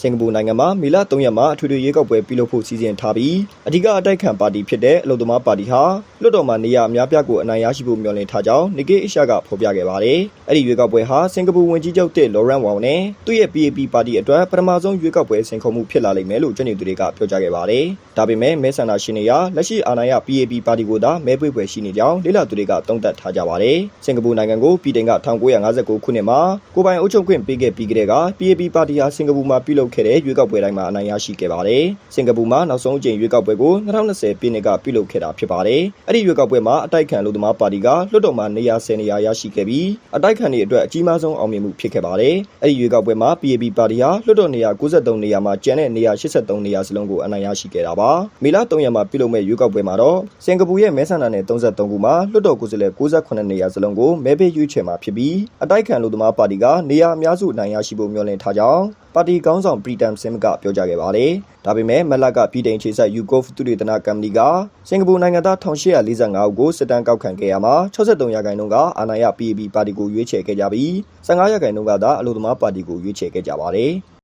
စင်ကာပူနိုင်ငံမှာမေလ3ရက်မှာအထွေထွေရွေးကောက်ပွဲပြုလုပ်ဖို့စီစဉ်ထားပြီးအဓိကအတိုက်ခံပါတီဖြစ်တဲ့အလုံသမားပါတီဟာလွှတ်တော်မှာနေရာအများပြားကိုအနိုင်ရရှိဖို့မျှော်လင့်ထားကြောင်းနေကေအရှာကဖော်ပြခဲ့ပါတယ်။အဲ့ဒီရွေးကောက်ပွဲဟာစင်ကာပူဝန်ကြီးချုပ်တစ်လော်ရန်ဝေါင်နဲ့သူ့ရဲ့ PAP ပါတီအတွက်ပထမဆုံးရွေးကောက်ပွဲဆင်ခုံမှုဖြစ်လာလိမ့်မယ်လို့ကျွမ်းကျင်သူတွေကပြောကြားခဲ့ပါတယ်။ဒါပေမဲ့မဲဆန္ဒရှင်တွေကလက်ရှိအာဏာရ PAP ပါတီကိုသာမဲပွေပွဲရှိနေကြောင်းလေ့လာသူတွေကသုံးသပ်ထားကြပါတယ်။စင်ကာပူနိုင်ငံကိုပြည်တိုင်က1959ခုနှစ်မှာကိုပိုင်အုပ်ချုပ်ခွင့်ပေးခဲ့ပြီးကတည်းက PAP ပါတီဟာစင်ကာပူမှာပြုလုပ်ခဲ့တဲ့ရွေးကောက်ပွဲတိုင်းမှာအနိုင်ရရှိခဲ့ပါတယ်။စင်ကာပူမှာနောက်ဆုံးအကြိမ်ရွေးကောက်ပွဲကို2020ပြည်နှစ်ကပြုလုပ်ခဲ့တာဖြစ်ပါတယ်။အဲ့ဒီရွေးကောက်ပွဲမှာအတိုက်ခံလူသမားပါတီကလွှတ်တော်မှာနေရာ10နေရာရရှိခဲ့ပြီးအတိုက်ခံတွေအတွက်အကြီးမားဆုံးအောင်မြင်မှုဖြစ်ခဲ့ပါတယ်။အဲ့ဒီရွေးကောက်ပွဲမှာ PAP ပါတီဟာလွှတ်တော်နေရာ93နေရာမှာကျန်တဲ့နေရာ83နေရာစလုံးကိုအနိုင်ရရှိခဲ့တာပါ။မေလ3ရက်မှာပြုလုပ်မဲ့ရွေးကောက်ပွဲမှာတော့စင်ကာပူရဲ့မဲဆန္ဒနယ်33ခုမှာလွှတ်တော်ကိုယ်စားလှယ်68နေရာစလုံးကိုမဲပေးရွေးချယ်မှာဖြစ်ပြီးအတိုက်ခံလူသမားပါတီကနေရာအများစုအနိုင်ရရှိဖို့မျှော်လင့်ထားကြောင်းပါတီကောင်းဆောင်ပရီတမ်ဆင်ကပြောကြားခဲ့ပါတယ်။ဒါပေမဲ့မလက်ကပြည်တိုင်ခြေဆက်ယူကော့ဖ်သူတွေတနာကမ်ပဏီကစင်ကာပူနိုင်ငံသား1845ဦးကိုစစ်တမ်းကောက်ခံခဲ့ရမှာ63ရာခိုင်နှုန်းကအာဏာရ PAP ပါတီကိုရွေးချယ်ခဲ့ကြပြီး15ရာခိုင်နှုန်းကသာအလို့သမားပါတီကိုရွေးချယ်ခဲ့ကြပါတယ်။